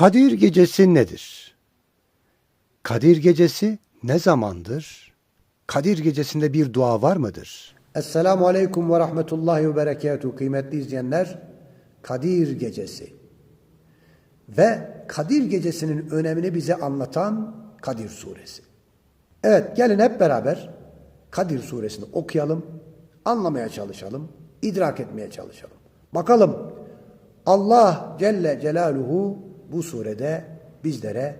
Kadir Gecesi nedir? Kadir Gecesi ne zamandır? Kadir Gecesi'nde bir dua var mıdır? Esselamu Aleyküm ve Rahmetullahi ve Berekatuhu kıymetli izleyenler. Kadir Gecesi. Ve Kadir Gecesi'nin önemini bize anlatan Kadir Suresi. Evet gelin hep beraber Kadir Suresini okuyalım, anlamaya çalışalım, idrak etmeye çalışalım. Bakalım Allah Celle Celaluhu bu surede bizlere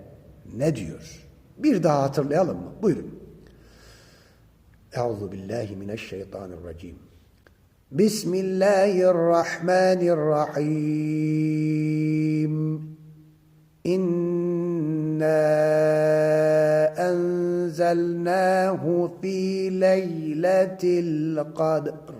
ne diyor? Bir daha hatırlayalım mı? Buyurun. Euzu billahi mineşşeytanirracim. Bismillahirrahmanirrahim. İnna enzelnahu fi leyletil kadr.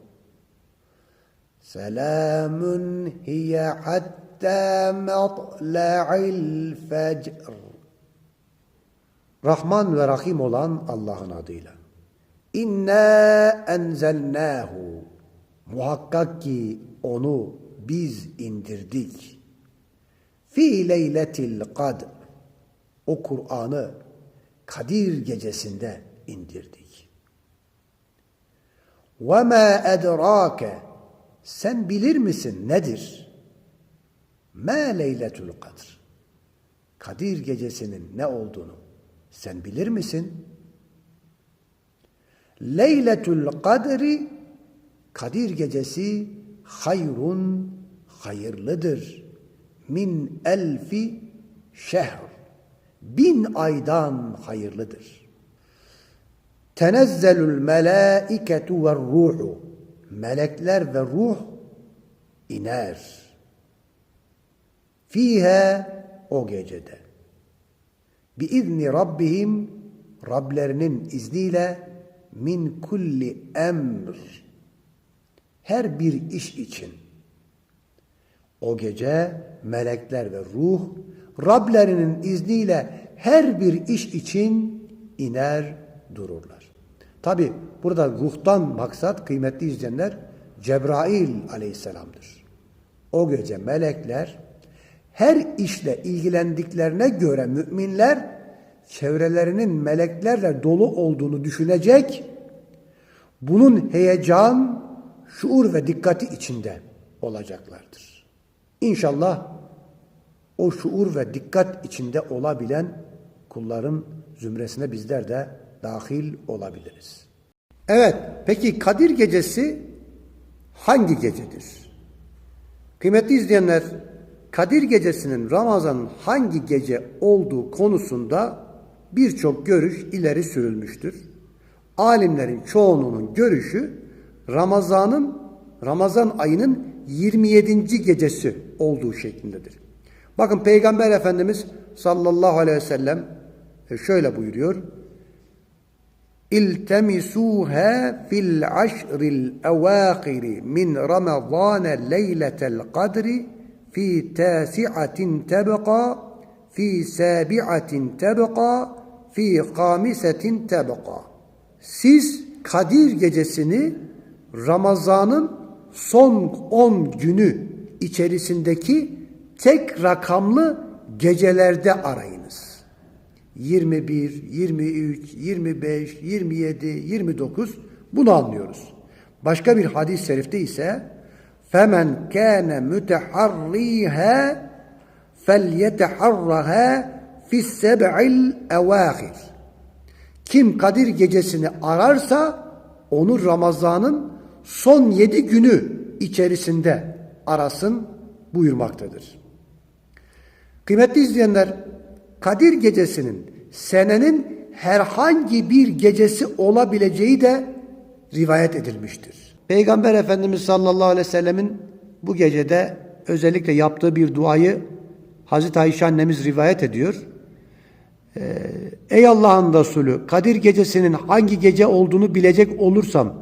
Selamun hiye hatta matla'il fecr. Rahman ve Rahim olan Allah'ın adıyla. İnna enzelnahu. Muhakkak ki onu biz indirdik. Fi leyletil kadr. O Kur'an'ı Kadir gecesinde indirdik. Ve ma edrake sen bilir misin nedir? Ma leyletul kadr. Kadir gecesinin ne olduğunu sen bilir misin? Leyletul kadri Kadir gecesi hayrun hayırlıdır. Min elfi şehr. Bin aydan hayırlıdır. Tenezzelul melâiketu ve ruhu. Melekler ve ruh iner. Fiha o gecede. Biizni Rabbihim Rablerinin izniyle min kulli emr her bir iş için o gece melekler ve ruh Rablerinin izniyle her bir iş için iner dururlar. Tabi burada ruhtan maksat kıymetli izleyenler Cebrail aleyhisselamdır. O gece melekler her işle ilgilendiklerine göre müminler çevrelerinin meleklerle dolu olduğunu düşünecek, bunun heyecan, şuur ve dikkati içinde olacaklardır. İnşallah o şuur ve dikkat içinde olabilen kulların zümresine bizler de dahil olabiliriz. Evet, peki Kadir Gecesi hangi gecedir? Kıymetli izleyenler, Kadir Gecesi'nin Ramazan'ın hangi gece olduğu konusunda birçok görüş ileri sürülmüştür. Alimlerin çoğunluğunun görüşü Ramazan'ın Ramazan ayının 27. gecesi olduğu şeklindedir. Bakın Peygamber Efendimiz sallallahu aleyhi ve sellem şöyle buyuruyor. İltemisuha fil aşril evâkiri min Ramazan leyletel kadri fi tasi'atin tebqa fi sabi'atin tebqa fi kamisetin tebqa. Siz Kadir gecesini Ramazan'ın son 10 günü içerisindeki tek rakamlı gecelerde arayınız. 21, 23, 25, 27, 29 bunu anlıyoruz. Başka bir hadis-i şerifte ise فَمَنْ كَانَ مُتَحَرِّيهَا فَلْيَتَحَرَّهَا فِي السَّبْعِ الْاَوَاخِرِ Kim Kadir gecesini ararsa onu Ramazan'ın son yedi günü içerisinde arasın buyurmaktadır. Kıymetli izleyenler, Kadir gecesinin senenin herhangi bir gecesi olabileceği de rivayet edilmiştir. Peygamber Efendimiz sallallahu aleyhi ve sellemin bu gecede özellikle yaptığı bir duayı Hazreti Ayşe annemiz rivayet ediyor. Ee, Ey Allah'ın Resulü Kadir gecesinin hangi gece olduğunu bilecek olursam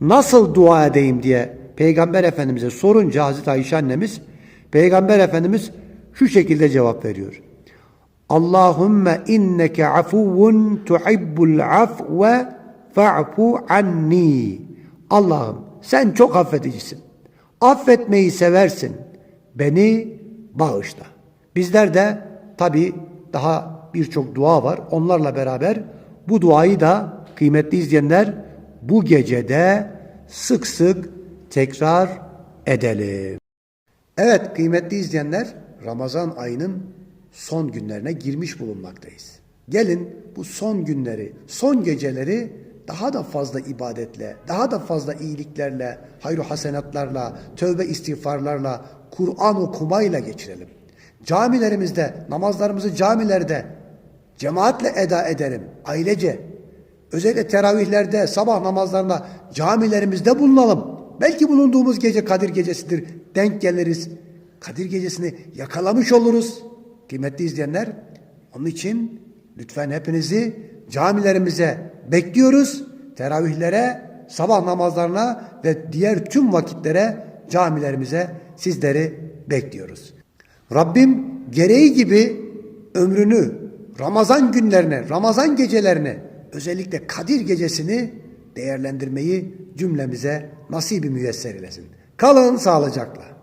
nasıl dua edeyim diye Peygamber Efendimiz'e sorunca Hazreti Ayşe annemiz Peygamber Efendimiz şu şekilde cevap veriyor. Allahümme inneke afuvun tuhibbul afve fa'fu anni. Allah'ım sen çok affedicisin. Affetmeyi seversin. Beni bağışla. Bizler de tabi daha birçok dua var. Onlarla beraber bu duayı da kıymetli izleyenler bu gecede sık sık tekrar edelim. Evet kıymetli izleyenler Ramazan ayının son günlerine girmiş bulunmaktayız. Gelin bu son günleri, son geceleri daha da fazla ibadetle, daha da fazla iyiliklerle, hayru hasenatlarla, tövbe istiğfarlarla, Kur'an okumayla geçirelim. Camilerimizde, namazlarımızı camilerde cemaatle eda edelim, ailece. Özellikle teravihlerde, sabah namazlarında camilerimizde bulunalım. Belki bulunduğumuz gece Kadir gecesidir. Denk geliriz. Kadir gecesini yakalamış oluruz. Kıymetli izleyenler, onun için lütfen hepinizi camilerimize bekliyoruz. Teravihlere, sabah namazlarına ve diğer tüm vakitlere camilerimize sizleri bekliyoruz. Rabbim gereği gibi ömrünü Ramazan günlerine, Ramazan gecelerine özellikle Kadir gecesini değerlendirmeyi cümlemize nasibi müyesser eylesin. Kalın sağlıcakla.